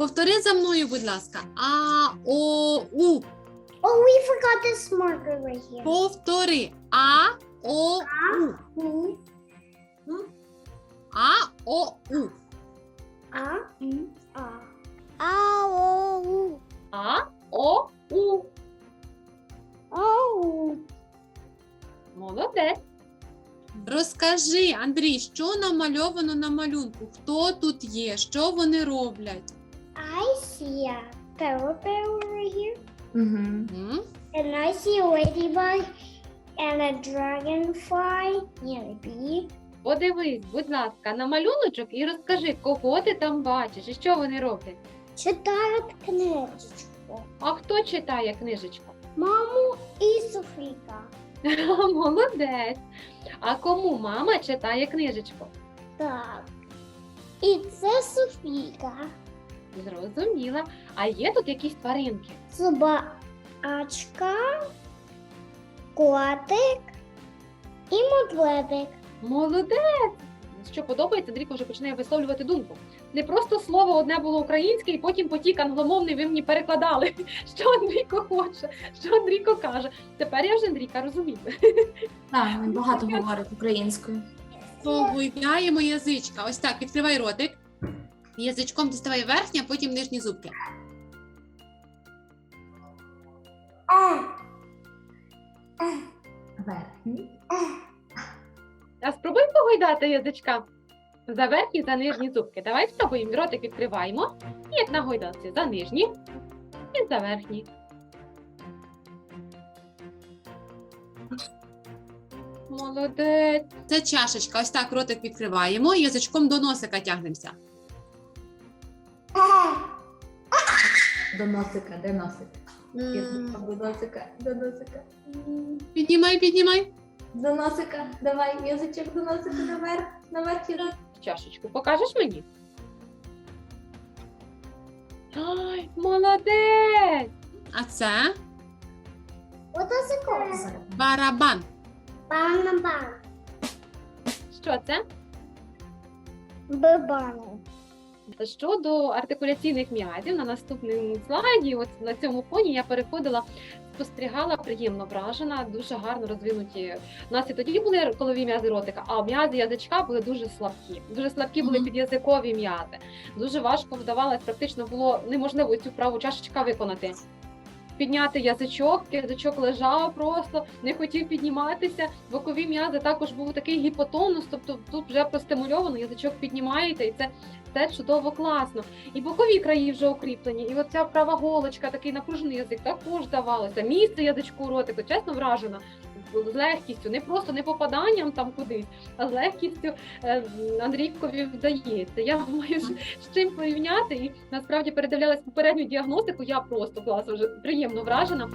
Повтори за мною, будь ласка. А, О, У. Oh, we forgot this marker right here. Повтори. А, О, У. А, О, У. A, U, A. A, O, U. А, О, У. Oh. Молодець. Розкажи, Андрій, що намальовано на малюнку? Хто тут є? Що вони роблять? I see a power bear over here. Угу. М? And I see a ladybug and a dragonfly and a bee. Подивись, будь ласка, на малюночок і розкажи, кого ти там бачиш і що вони роблять. Читають книжечку. А хто читає книжечку? Маму і Софійка. Молодець. А кому мама читає книжечку? Так. І це Софійка. Зрозуміла. А є тут якісь тваринки? Собачка, котик і медведик. Молодець! Що подобається, Андрійко вже починає висловлювати думку. Не просто слово одне було українське, і потім потік англомовний ви мені перекладали. Що Андрійко хоче, що Андрійко каже. Тепер я вже Андрійка розумію. Так, він багато говорить українською. Погуляємо язичка. Ось так, відкривай ротик. Язичком діставай верхні, а потім нижні зубки. Верхній. А спробуй погойдати язичка за верхні та нижні зубки. Давай спробуємо. Ротик відкриваємо. І як на гойдалці за нижні і за верхні. Молодець. Це чашечка. Ось так ротик відкриваємо, і язичком до носика тягнемося. До носика, де носик? Язичком До носика, до носика. Піднімай, піднімай. До носика, давай, язичок до носика наверх, наверх язик. Чашечку покажеш мені? Ай, молодець! А це it call? барабан. Що це? Бабани. Щодо артикуляційних м'язів, на наступному слайді, от на цьому фоні я переходила, спостерігала, приємно вражена, дуже гарно розвинуті. У нас і тоді були колові м'язи ротика, а м'язи язичка були дуже слабкі. Дуже слабкі були Мгм. підязикові м'язи. Дуже важко вдавалось, практично було неможливо цю праву чашечка виконати. Підняти язичок, язичок лежав просто, не хотів підніматися. Бокові м'язи також був такий гіпотонус, тобто тут вже простимульовано, язичок піднімаєте, і це це чудово класно. І бокові краї вже укріплені, і оця права голочка, такий напружений язик, також давалося. Місце язичку ротику, чесно вражена. З легкістю, не просто не попаданням там кудись, а з легкістю е, Андрійкові вдається. Я маю з чим порівняти, і насправді передивлялась попередню діагностику. Я просто клас вже приємно вражена.